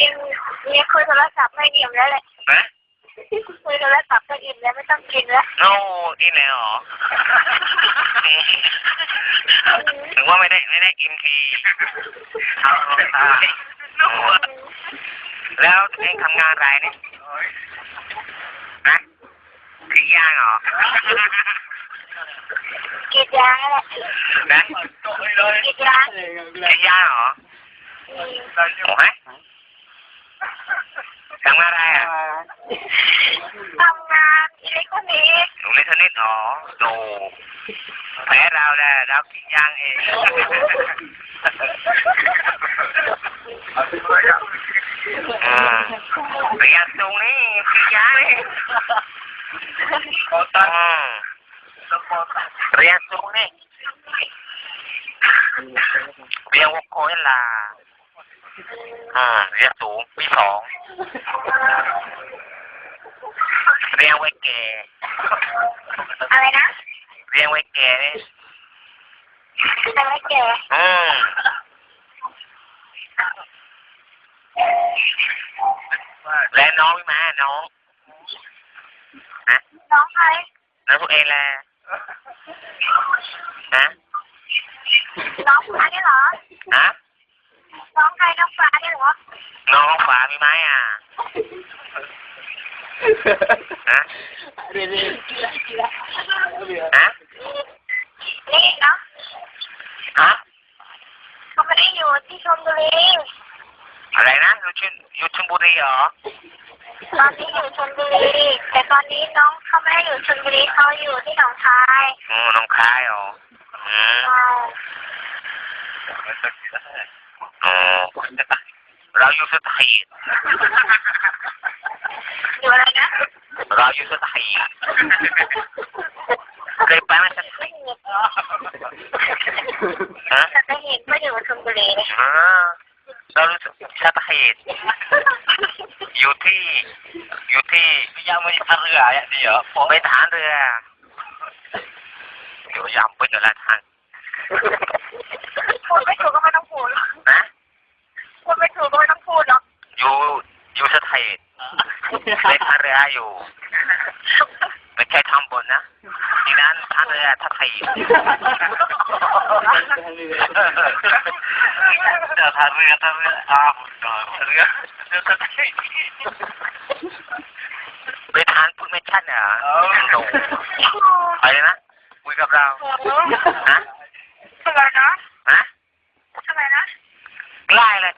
อิ่มเนี่ยคุยโทรศัพท์ไม่อิ่มแล้วแหละนะคุยโทรศัพท์ก็อิ่มแล้วไม่ต้องกินแล้วโน่กินแล้วเหรอถึงว่าไม่ได้ไม่ได้กินทีเอาเอาแล้วเองทำงานอะไรเนี่ยนะกรีดยางเหรอกรีดยางนั่นแหละนะกรีดยางกรีดยางเหรออืมโอ้ย ทำงานอะไรอะทำงานอิเล็กทรอนิกส์หนูเล่นเทนนิสเหรอโดแพ้เราแหละเรากรีดยางเองอืมระยะสูงนี่กรีดยางนี่อืมระยะสูงนี่เรียงวงโคยล่ะ อืมระยะสูงปีสองเรียงไว้แก่อะไรนะเรียงไว้แก่นี่แต่ไม่แก่อืมและน้องพี่มาน้องฮะน้องใครน้องพวกเองแหละฮะน้องฟ้าเนี่ยเหรอฮะ น้องใครน้องฟ้าเนี่ยเหรอน้องฝามีไหมอะฮะฮะนี่เนาะฮะเขาไม่ได้อยู่ที่ชลบุรีอะไรนะอยู่ชนอยู่ชลบุรีเหรอตอนนี้อยู่ชลบุรีแต่ตอนนี้น้องเขาไม่ได้อยู่ชลบุรีเขาอยู่ที่หนองคายอืมน้องคายเหรออืมใช่อ๋อ เราอยู่สถีตอยู่อะไรนะเราอยู่สถีตเคยไปไหมสถีตฮะแต่จะเห็นว่าอยู่ชลบุรีเลยอ่าเรารู้สึกสถีตอยู่ที่ อยู่ที่ยังไม่ท่าเรืออะดีเหรอผมไปฐานเรือเดี๋ยวยำไปเดี๋ยวละทาง พูดไม่ถูกก็ไม่ต้องพูดหรอก นะ พูดไม่ถูกก็ไม่ต้องพูดหรอก อยู่อ ยู่สถีตไปท่าเรืออยู่ไม่ใช่ทำบนนะที่นั้นท่าเรือท่าถีตเดี๋ยวท่าเรือท่าเรืออ้าวท่าเรือเรือท่าถีตไปทานพูดไม่ชัดเหรอโดไปเลยนะคุยกับเราฮะทำไมนะฮะทำไมนะใกล้เลย